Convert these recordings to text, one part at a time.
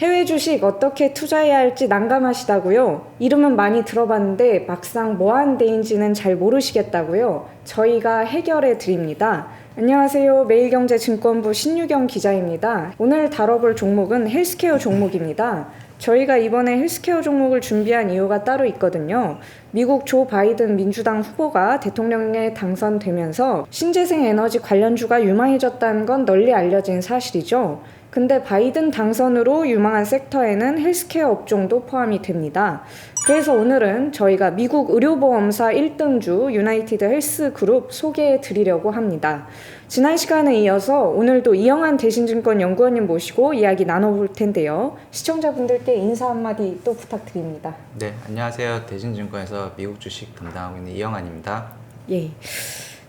해외 주식 어떻게 투자해야 할지 난감하시다고요? 이름은 많이 들어봤는데 막상 뭐 하는 데인지는 잘 모르시겠다고요? 저희가 해결해 드립니다. 안녕하세요. 매일경제증권부 신유경 기자입니다. 오늘 다뤄볼 종목은 헬스케어 종목입니다. 저희가 이번에 헬스케어 종목을 준비한 이유가 따로 있거든요. 미국 조 바이든 민주당 후보가 대통령에 당선되면서 신재생 에너지 관련주가 유망해졌다는 건 널리 알려진 사실이죠. 근데 바이든 당선으로 유망한 섹터에는 헬스케어 업종도 포함이 됩니다. 그래서 오늘은 저희가 미국 의료보험사 1등주 유나이티드 헬스 그룹 소개해 드리려고 합니다. 지난 시간에 이어서 오늘도 이영한 대신증권 연구원님 모시고 이야기 나눠볼 텐데요. 시청자분들께 인사 한마디 또 부탁드립니다. 네, 안녕하세요. 대신증권에서 미국 주식 담당하고 있는 이영환입니다. 예.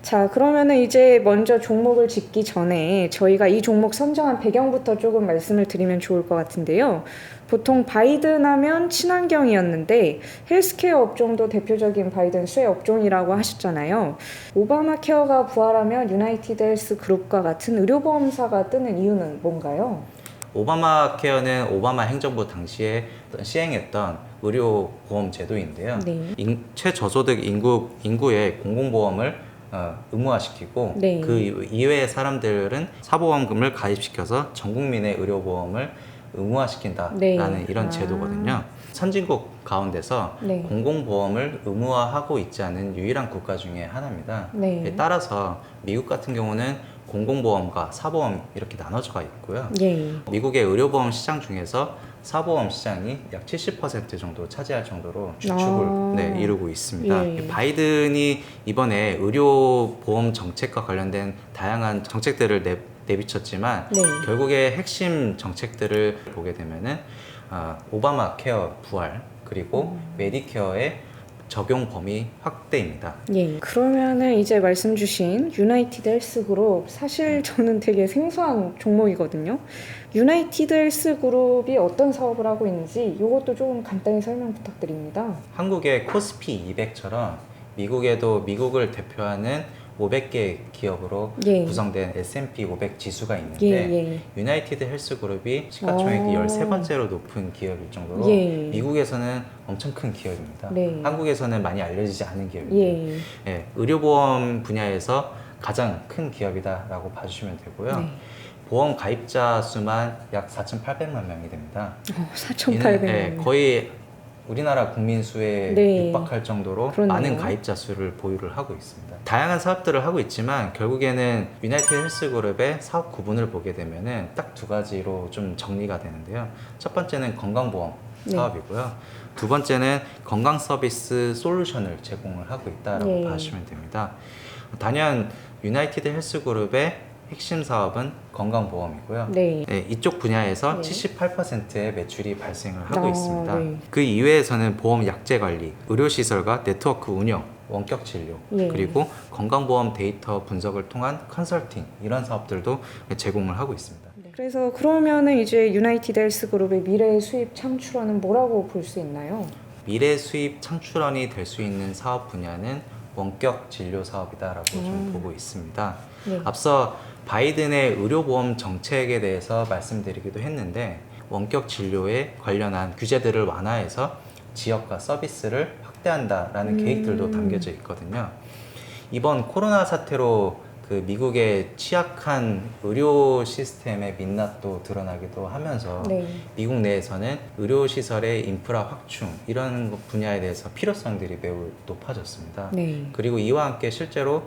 자, 그러면은 이제 먼저 종목을 짚기 전에 저희가 이 종목 선정한 배경부터 조금 말씀을 드리면 좋을 것 같은데요. 보통 바이든 하면 친환경이었는데 헬스케어 업종도 대표적인 바이든 수혜 업종이라고 하셨잖아요. 오바마 케어가 부활하면 유나이티드 헬스 그룹과 같은 의료보험사가 뜨는 이유는 뭔가요? 오바마 케어는 오바마 행정부 당시에 시행했던 의료보험 제도인데요. 네. 인- 최저소득 인구, 인구의 공공보험을 어, 의무화시키고 네. 그 이외의 사람들은 사보험금을 가입시켜서 전 국민의 의료보험을 의무화시킨다라는 네. 이런 아. 제도거든요. 선진국 가운데서 네. 공공보험을 의무화하고 있지 않은 유일한 국가 중에 하나입니다. 네. 예, 따라서 미국 같은 경우는 공공보험과 사보험 이렇게 나눠져가 있고요. 예. 미국의 의료보험 시장 중에서 사보험 시장이 약 70% 정도 차지할 정도로 주축을 아. 네, 이루고 있습니다. 예. 바이든이 이번에 의료 보험 정책과 관련된 다양한 정책들을 내, 내비쳤지만 네. 결국에 핵심 정책들을 보게 되면은 아, 오바마 케어 부활 그리고 음. 메디케어의 적용 범위 확대입니다. 예. 그러면은 이제 말씀 주신 유나이티드 헬스 그룹 사실 저는 되게 생소한 종목이거든요. 유나이티드 헬스 그룹이 어떤 사업을 하고 있는지 이것도 조금 간단히 설명 부탁드립니다. 한국의 코스피 200처럼 미국에도 미국을 대표하는 500개 기업으로 예. 구성된 S&P 500 지수가 예, 있는데 예. 유나이티드 헬스 그룹이 시가총액이 어. 13번째로 높은 기업일 정도로 예. 미국에서는 엄청 큰 기업입니다. 네. 한국에서는 많이 알려지지 않은 기업입니다. 예. 예, 의료보험 분야에서 가장 큰 기업이다라고 봐주시면 되고요. 네. 보험 가입자 수만 약 4,800만 명이 됩니다. 어, 이는, 4,800만. 예, 거의 우리나라 국민 수에 네. 육박할 정도로 그러네요. 많은 가입자 수를 보유를 하고 있습니다. 다양한 사업들을 하고 있지만 결국에는 유나이티드 헬스그룹의 사업 구분을 보게 되면은 딱 두 가지로 좀 정리가 되는데요. 첫 번째는 건강보험 네. 사업이고요. 두 번째는 건강 서비스 솔루션을 제공을 하고 있다라고 네. 봐주시면 됩니다. 단연 유나이티드 헬스그룹의 핵심 사업은 건강보험이고요. 네. 네, 이쪽 분야에서 네. 78%의 매출이 발생을 하고 아, 있습니다. 네. 그 이외에서는 보험 약제 관리, 의료시설과 네트워크 운영, 원격 진료, 예. 그리고 건강보험 데이터 분석을 통한 컨설팅 이런 사업들도 제공을 하고 있습니다. 그래서 그러면은 이제 유나이티드 헬스 그룹의 미래 수입 창출원은 뭐라고 볼 수 있나요? 미래 수입 창출원이 될 수 있는 사업 분야는 원격 진료 사업이다라고 좀 음. 보고 있습니다. 네. 앞서 바이든의 의료보험 정책에 대해서 말씀드리기도 했는데 원격 진료에 관련한 규제들을 완화해서 지역과 서비스를 확대한다라는 음. 계획들도 담겨져 있거든요. 이번 코로나 사태로 그 미국의 취약한 의료 시스템의 민낯도 드러나기도 하면서 네. 미국 내에서는 의료 시설의 인프라 확충 이런 것 분야에 대해서 필요성들이 매우 높아졌습니다. 네. 그리고 이와 함께 실제로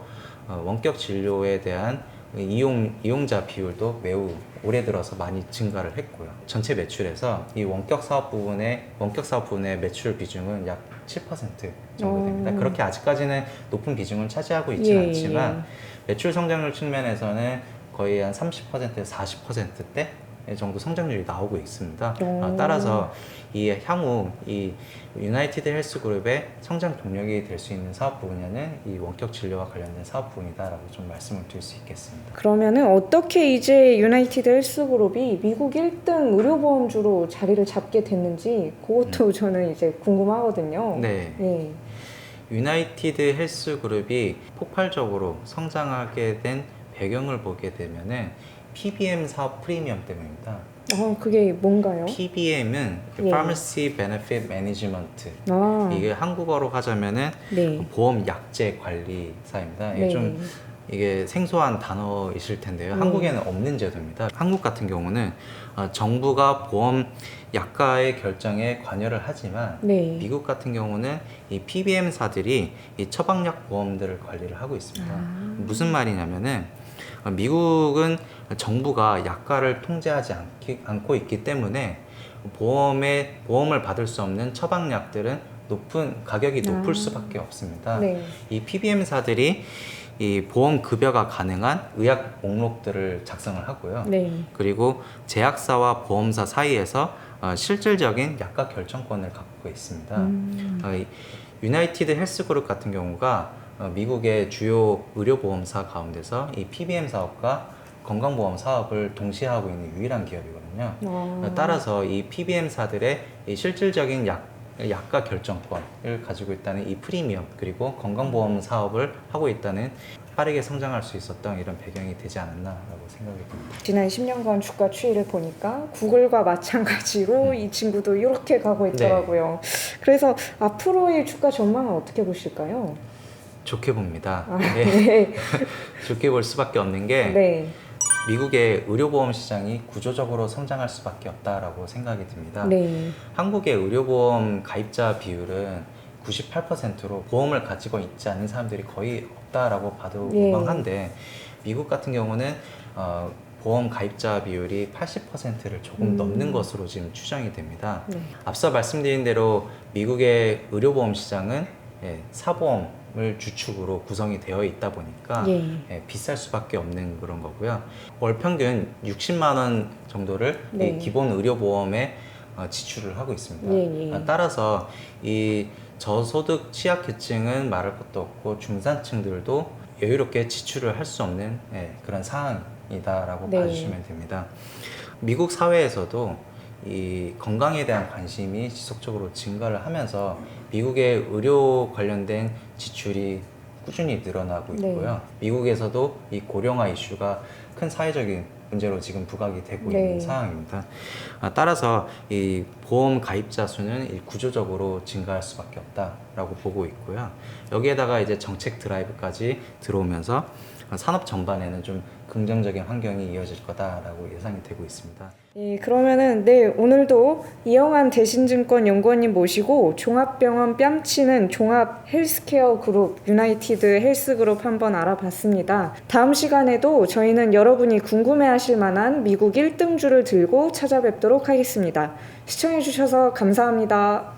어, 원격 진료에 대한 이용, 이용자 비율도 매우 올해 들어서 많이 증가를 했고요. 전체 매출에서 이 원격 사업 부분의 원격 사업 부분의 매출 비중은 약 7% 정도 됩니다. 오. 그렇게 아직까지는 높은 비중을 차지하고 있지는 예, 않지만 매출 성장률 측면에서는 거의 한 30%에서 40%대 정도 성장률이 나오고 있습니다. 오. 아, 따라서 이 향후 이 유나이티드 헬스 그룹의 성장 동력이 될 수 있는 사업 분야는 이 원격 진료와 관련된 사업 부분이다라고 좀 말씀을 드릴 수 있겠습니다. 그러면은 어떻게 이제 유나이티드 헬스 그룹이 미국 1등 의료보험주로 자리를 잡게 됐는지 그것도 저는 이제 궁금하거든요. 네. 네. 유나이티드 헬스 그룹이 폭발적으로 성장하게 된 배경을 보게 되면은 PBM 사업 프리미엄 때문입니다. 아, 그게 뭔가요? PBM은 예. Pharmacy Benefit Management. 아, 이게 한국어로 하자면은 네. 보험 약제 관리사입니다. 이게 네. 좀 이게 생소한 단어이실 텐데요. 네. 한국에는 없는 제도입니다. 한국 같은 경우는 어, 정부가 보험 약가의 결정에 관여를 하지만 네. 미국 같은 경우는 이 PBM사들이 이 처방약 보험들을 관리를 하고 있습니다. 아. 무슨 말이냐면은 어, 미국은 정부가 약가를 통제하지 않기, 않고 있기 때문에 보험에 보험을 받을 수 없는 처방약들은 높은 가격이 높을 아. 수밖에 없습니다. 네. 이 PBM사들이 이 보험 급여가 가능한 의약 목록들을 작성을 하고요. 네. 그리고 제약사와 보험사 사이에서 어, 실질적인 약가 결정권을 갖고 있습니다. 음. 어, 이 유나이티드 헬스그룹 같은 경우가 어, 미국의 주요 의료보험사 가운데서 이 PBM 사업과 건강보험 사업을 동시에 하고 있는 유일한 기업이거든요. 아. 따라서 이 PBM사들의 이 실질적인 약, 약가 결정권을 가지고 있다는 이 프리미엄 그리고 건강보험 사업을 하고 있다는 빠르게 성장할 수 있었던 이런 배경이 되지 않았나라고 생각이 듭니다. 지난 10년간 주가 추이를 보니까 구글과 마찬가지로 음. 이 친구도 이렇게 가고 있더라고요. 그래서 앞으로의 주가 전망은 어떻게 보실까요? 좋게 봅니다. 아, 네, 네. 좋게 볼 수밖에 없는 게 네. 미국의 의료보험 시장이 구조적으로 성장할 수밖에 없다라고 생각이 듭니다. 네. 한국의 의료보험 가입자 비율은 98%로 보험을 가지고 있지 않은 사람들이 거의 없다라고 봐도 예. 무방한데 미국 같은 경우는 어, 보험 가입자 비율이 80%를 조금 음. 넘는 것으로 지금 추정이 됩니다. 네. 앞서 말씀드린 대로 미국의 의료보험 시장은 예, 사보험을 주축으로 구성이 되어 있다 보니까 예. 예, 비쌀 수밖에 없는 그런 거고요. 월 평균 60만 원 정도를 네. 이 기본 의료보험에 어, 지출을 하고 있습니다. 예, 예. 아, 따라서 이 저소득 취약계층은 말할 것도 없고 중산층들도 여유롭게 지출을 할 수 없는 예, 그런 상황이다라고 네. 봐주시면 됩니다. 미국 사회에서도 이 건강에 대한 관심이 지속적으로 증가를 하면서 미국의 의료 관련된 지출이 꾸준히 늘어나고 네. 있고요. 미국에서도 이 고령화 이슈가 큰 사회적인 문제로 지금 부각이 되고 네. 있는 상황입니다. 아, 따라서 이 보험 가입자 수는 이 구조적으로 증가할 수밖에 없다라고 보고 있고요. 여기에다가 이제 정책 드라이브까지 들어오면서 산업 전반에는 좀 긍정적인 환경이 이어질 거다라고 예상이 되고 있습니다. 예, 그러면은 네 오늘도 이영환 대신증권 연구원님 모시고 종합병원 뺨치는 종합 헬스케어 그룹 유나이티드 헬스그룹 한번 알아봤습니다. 다음 시간에도 저희는 여러분이 궁금해하실 만한 미국 1등주를 들고 찾아뵙도록 하겠습니다. 시청해주셔서 감사합니다.